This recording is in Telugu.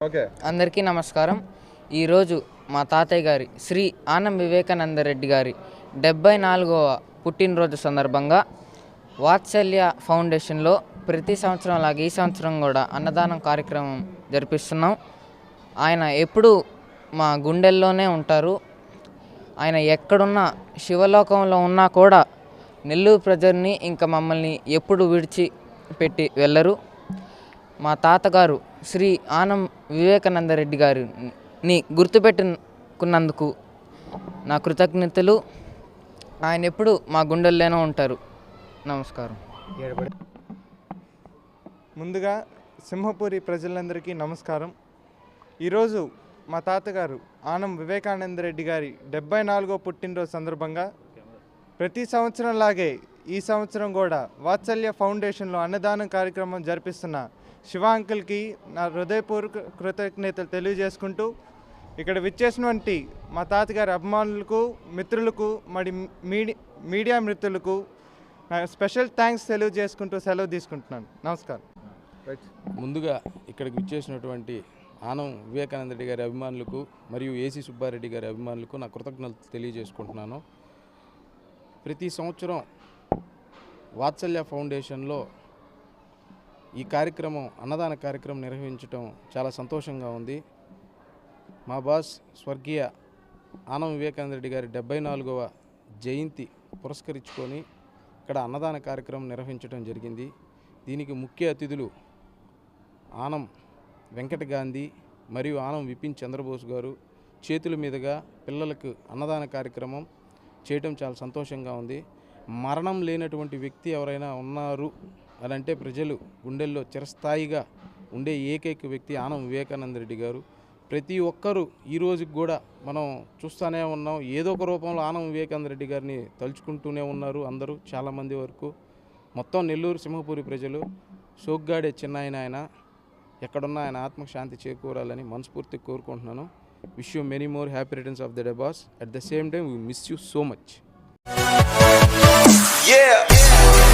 ఓకే. అందరికీ నమస్కారం. ఈరోజు మా తాతయ్య గారి శ్రీ ఆనం వివేకానంద రెడ్డి గారి డెబ్బై నాలుగవ పుట్టినరోజు సందర్భంగా వాత్సల్య ఫౌండేషన్లో ప్రతి సంవత్సరం లాగా ఈ సంవత్సరం కూడా అన్నదానం కార్యక్రమం జరిపిస్తున్నాం. ఆయన ఎప్పుడూ మా గుండెల్లోనే ఉంటారు. ఆయన ఎక్కడున్నా శివలోకంలో ఉన్నా కూడా నెల్లూరు ప్రజల్ని ఇంకా మమ్మల్ని ఎప్పుడు విడిచి పెట్టి వెళ్ళరు. మా తాతగారు శ్రీ ఆనం వివేకానంద రెడ్డి గారిని గుర్తుపెట్టుకున్నందుకు నా కృతజ్ఞతలు. ఆయన ఎప్పుడు మా గుండెల్లోనే ఉంటారు. నమస్కారం. ముందుగా సింహపూరి ప్రజలందరికీ నమస్కారం. ఈరోజు మా తాతగారు ఆనం వివేకానంద రెడ్డి గారి డెబ్బై నాలుగో పుట్టినరోజు సందర్భంగా ప్రతి సంవత్సరం లాగే ఈ సంవత్సరం కూడా వాత్సల్య ఫౌండేషన్లో అన్నదానం కార్యక్రమం జరిపిస్తున్న శివ అంకుల్కి నా హృదయపూర్వక కృతజ్ఞతలు తెలియజేసుకుంటూ ఇక్కడ విచ్చేసినటువంటి మా తాతగారి అభిమానులకు మిత్రులకు మరి మీడి మీడియా మిత్రులకు నా స్పెషల్ థ్యాంక్స్ తెలియజేసుకుంటూ సెలవు తీసుకుంటున్నాను. నమస్కారం. రైట్ ముందుగా ఇక్కడికి విచ్చేసినటువంటి ఆనం వివేకానంద రెడ్డి గారి అభిమానులకు మరియు ఏసీ సుబ్బారెడ్డి గారి అభిమానులకు నా కృతజ్ఞతలు తెలియజేసుకుంటున్నాను. ప్రతి సంవత్సరం వాత్సల్య ఫౌండేషన్లో ఈ కార్యక్రమం అన్నదాన కార్యక్రమం నిర్వహించడం చాలా సంతోషంగా ఉంది. మా బాస్ స్వర్గీయ ఆనం వివేకానంద రెడ్డి గారి డెబ్బై నాలుగవ జయంతి పురస్కరించుకొని ఇక్కడ అన్నదాన కార్యక్రమం నిర్వహించడం జరిగింది. దీనికి ముఖ్య అతిథులు ఆనం వెంకట గాంధీ మరియు ఆనం విపిన్ చంద్రబోస్ గారు. చేతుల మీదుగా పిల్లలకు అన్నదాన కార్యక్రమం చేయటం చాలా సంతోషంగా ఉంది. మరణం లేనటువంటి వ్యక్తి ఎవరైనా ఉన్నారు? అని అంటే ప్రజలు గుండెల్లో చిరస్థాయిగా ఉండే ఏకైక వ్యక్తి ఆనం వివేకానంద రెడ్డి గారు. ప్రతి ఒక్కరూ ఈ రోజుకి కూడా మనం చూస్తూనే ఉన్నాం. ఏదో ఒక రూపంలో ఆనం వివేకానంద రెడ్డి గారిని తలుచుకుంటూనే ఉన్నారు అందరూ చాలామంది వరకు. మొత్తం నెల్లూరు సింహపూరి ప్రజలు సోగ్గాడే చిన్నాయన ఆయన ఎక్కడున్న ఆయన ఆత్మకు శాంతి చేకూరాలని మనస్ఫూర్తిగా కోరుకుంటున్నాను. Wish you many more happy returns of the day boss at the same time we miss you so much Yeah.